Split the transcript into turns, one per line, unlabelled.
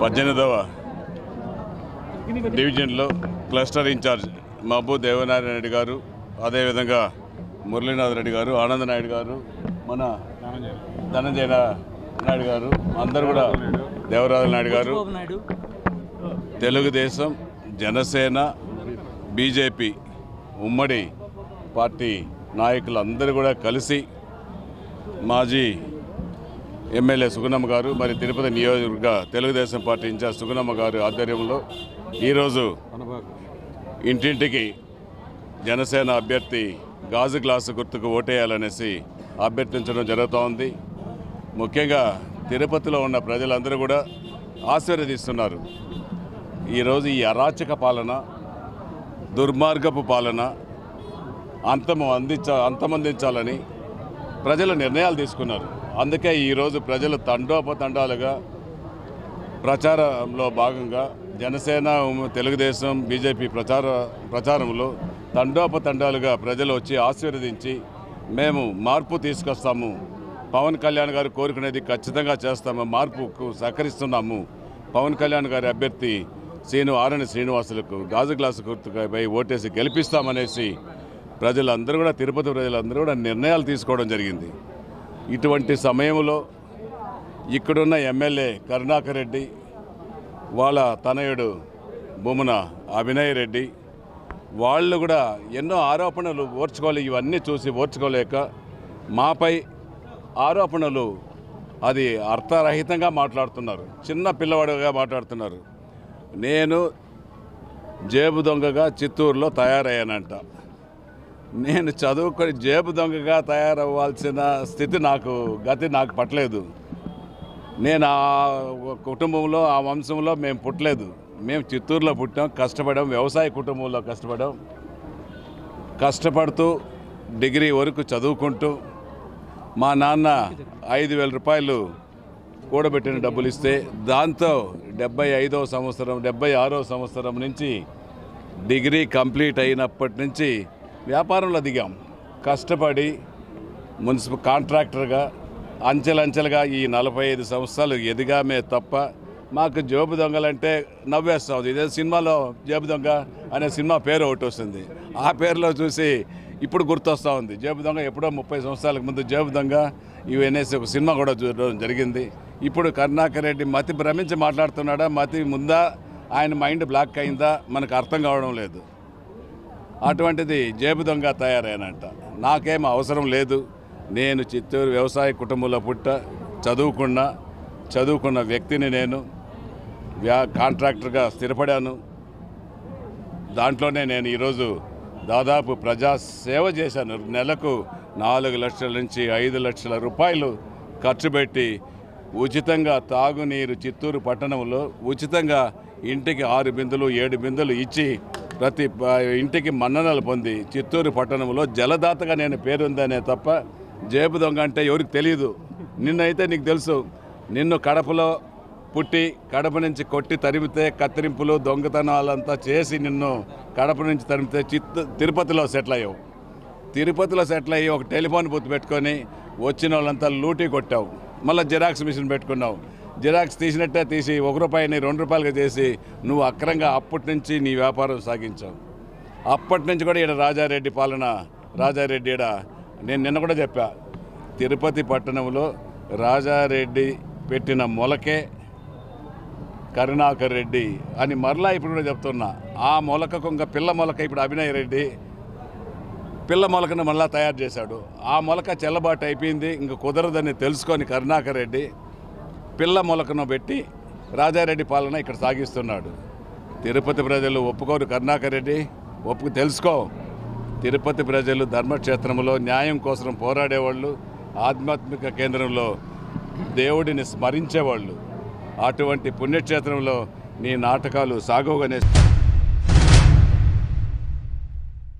పద్దెనిమిదవ డివిజన్లో cluster incharge Mahaboob Devanarayana Reddy గారు అదేవిధంగా మురళీనాథ్ రెడ్డి గారు ఆనంద నాయుడు గారు మన ధనంజయ నాయుడు గారు అందరు కూడా దేవరాజు నాయుడు గారు తెలుగుదేశం జనసేన బీజేపీ ఉమ్మడి పార్టీ నాయకులు అందరూ కూడా కలిసి మాజీ ఎమ్మెల్యే సుగుణమ్మ గారు మరి తిరుపతి నియోజకవర్గ తెలుగుదేశం పార్టీ ఇన్ఛార్జ్ సుగుణమ్మ గారు ఆధ్వర్యంలో ఈరోజు ఇంటింటికి జనసేన అభ్యర్థి గాజు గ్లాసు గుర్తుకు ఓటేయాలనేసి అభ్యర్థించడం జరుగుతోంది. ముఖ్యంగా తిరుపతిలో ఉన్న ప్రజలందరూ కూడా ఆశీర్వదిస్తున్నారు. ఈరోజు ఈ అరాచక పాలన దుర్మార్గపు పాలన అంతము అందించ అంతమందించాలని ప్రజలు నిర్ణయాలు తీసుకున్నారు. అందుకే ఈరోజు ప్రజలు తండోపతండాలుగా ప్రచారంలో భాగంగా జనసేన తెలుగుదేశం బీజేపీ ప్రచార ప్రచారంలో తండోపతండాలుగా ప్రజలు వచ్చి ఆశీర్వదించి మేము మార్పు తీసుకొస్తాము. పవన్ కళ్యాణ్ గారు కోరుకునేది ఖచ్చితంగా చేస్తాము మార్పుకు సహకరిస్తున్నాము. పవన్ కళ్యాణ్ గారి అభ్యర్థి శ్రీను ఆరణి శ్రీనివాసులకు గాజు గ్లాసు గుర్తుపై ఓటేసి గెలిపిస్తామనేసి ప్రజలందరూ కూడా తిరుపతి ప్రజలందరూ కూడా నిర్ణయాలు తీసుకోవడం జరిగింది. ఇటువంటి సమయంలో ఇక్కడున్న ఎమ్మెల్యే కరుణాకర్ రెడ్డి వాళ్ళ తనయుడు బొమ్మన అభినయ్ రెడ్డి వాళ్ళు కూడా ఎన్నో ఆరోపణలు ఓర్చుకోలే ఇవన్నీ చూసి ఓర్చుకోలేక మాపై ఆరోపణలు అది అర్థరహితంగా మాట్లాడుతున్నారు. చిన్న పిల్లవాడుగా మాట్లాడుతున్నారు. నేను జేబు దొంగగా చిత్తూరులో తయారయ్యానంట. నేను చదువుకొని జేబు దొంగగా తయారవ్వాల్సిన స్థితి నాకు గతి నాకు పట్టలేదు. నేను ఆ కుటుంబంలో ఆ వంశంలో మేము పుట్టలేదు. మేము చిత్తూరులో పుట్టాం కష్టపడాం వ్యవసాయ కుటుంబంలో కష్టపడాం. కష్టపడుతూ డిగ్రీ వరకు చదువుకుంటూ మా నాన్న ఐదు వేల రూపాయలు కూడబెట్టిన డబ్బులు ఇస్తే దాంతో డెబ్బై ఐదో సంవత్సరం డెబ్బై ఆరో సంవత్సరం నుంచి డిగ్రీ కంప్లీట్ అయినప్పటి నుంచి వ్యాపారంలో దిగాం. కష్టపడి మున్సిపల్ కాంట్రాక్టర్గా అంచెలంచెలుగా ఈ నలభై ఐదు సంవత్సరాలు ఎదిగామే తప్ప మాకు జేబు దొంగలంటే నవ్వేస్తాం. ఇదే సినిమాలో జేబు దొంగ అనే సినిమా పేరు ఒకటి వస్తుంది. ఆ పేరులో చూసి ఇప్పుడు గుర్తొస్తూ ఉంది. జేబు దొంగ ఎప్పుడో ముప్పై సంవత్సరాలకు ముందు జేబు దొంగ ఇవి అనేసి ఒక సినిమా కూడా చూడడం జరిగింది. ఇప్పుడు కరుణాకర్ రెడ్డి మతి భ్రమించి మాట్లాడుతున్నాడా? మతి ముందా? ఆయన మైండ్ బ్లాక్ అయిందా? మనకు అర్థం కావడం లేదు. అటువంటిది జేబు దొంగ తయారైనంట. నాకేం అవసరం లేదు. నేను చిత్తూరు వ్యవసాయ కుటుంబంలో పుట్ట చదువుకున్న చదువుకున్న వ్యక్తిని నేను వ్యా కాంట్రాక్టర్గా స్థిరపడాను. దాంట్లోనే నేను ఈరోజు దాదాపు ప్రజా సేవ చేశాను. నెలకు నాలుగు లక్షల నుంచి ఐదు లక్షల రూపాయలు ఖర్చు పెట్టి ఉచితంగా తాగునీరు చిత్తూరు పట్టణంలో ఉచితంగా ఇంటికి ఆరు బిందులు ఏడు బిందులు ఇచ్చి ప్రతి ఇంటికి మన్ననలు పొంది చిత్తూరు పట్టణంలో జలదాతగా నేను పేరుందనే తప్ప జేబు దొంగ అంటే ఎవరికి తెలియదు నిన్నైతే నీకు తెలుసు నిన్ను కడపలో పుట్టి కడప నుంచి కొట్టి తరిమితే కత్తిరింపులు దొంగతనాలంతా చేసి నిన్ను కడప నుంచి తరిమితే చిత్తూ తిరుపతిలో సెటిల్ అయ్యావు. తిరుపతిలో సెటిల్ అయ్యి ఒక టెలిఫోన్ బూత్ పెట్టుకొని వచ్చిన వాళ్ళంతా లూటీ కొట్టావు. మళ్ళీ జిరాక్స్ మిషన్ పెట్టుకున్నావు. జిరాక్స్ తీసినట్టే తీసి ఒక రూపాయిని రెండు రూపాయలుగా చేసి నువ్వు అక్రంగా అప్పటి నుంచి నీ వ్యాపారం సాగించావు. అప్పటి నుంచి కూడా ఈడ రాజారెడ్డి పాలన రాజారెడ్డి ఈడ నేను నిన్న కూడా చెప్పా తిరుపతి పట్టణంలో రాజారెడ్డి పెట్టిన మొలకే కరుణాకర్ రెడ్డి అని మరలా ఇప్పుడు కూడా చెప్తున్నా. ఆ మొలకకు ఇంకా పిల్ల మొలక ఇప్పుడు అభినయ్ రెడ్డి పిల్ల మొలకను మళ్ళా తయారు చేశాడు. ఆ మొలక చెల్లబాటు అయిపోయింది ఇంక కుదరదని తెలుసుకొని కరుణాకర్ రెడ్డి పిల్ల మొలకను పెట్టి రాజారెడ్డి పాలన ఇక్కడ సాగిస్తున్నాడు. తిరుపతి ప్రజలు ఒప్పుకోరు కరుణాకర్ రెడ్డి. ఒప్పుకు తెలుసుకో. తిరుపతి ప్రజలు ధర్మక్షేత్రంలో న్యాయం కోసం పోరాడేవాళ్ళు ఆధ్యాత్మిక కేంద్రంలో దేవుడిని స్మరించేవాళ్ళు. అటువంటి పుణ్యక్షేత్రంలో నీ నాటకాలు సాగుగానే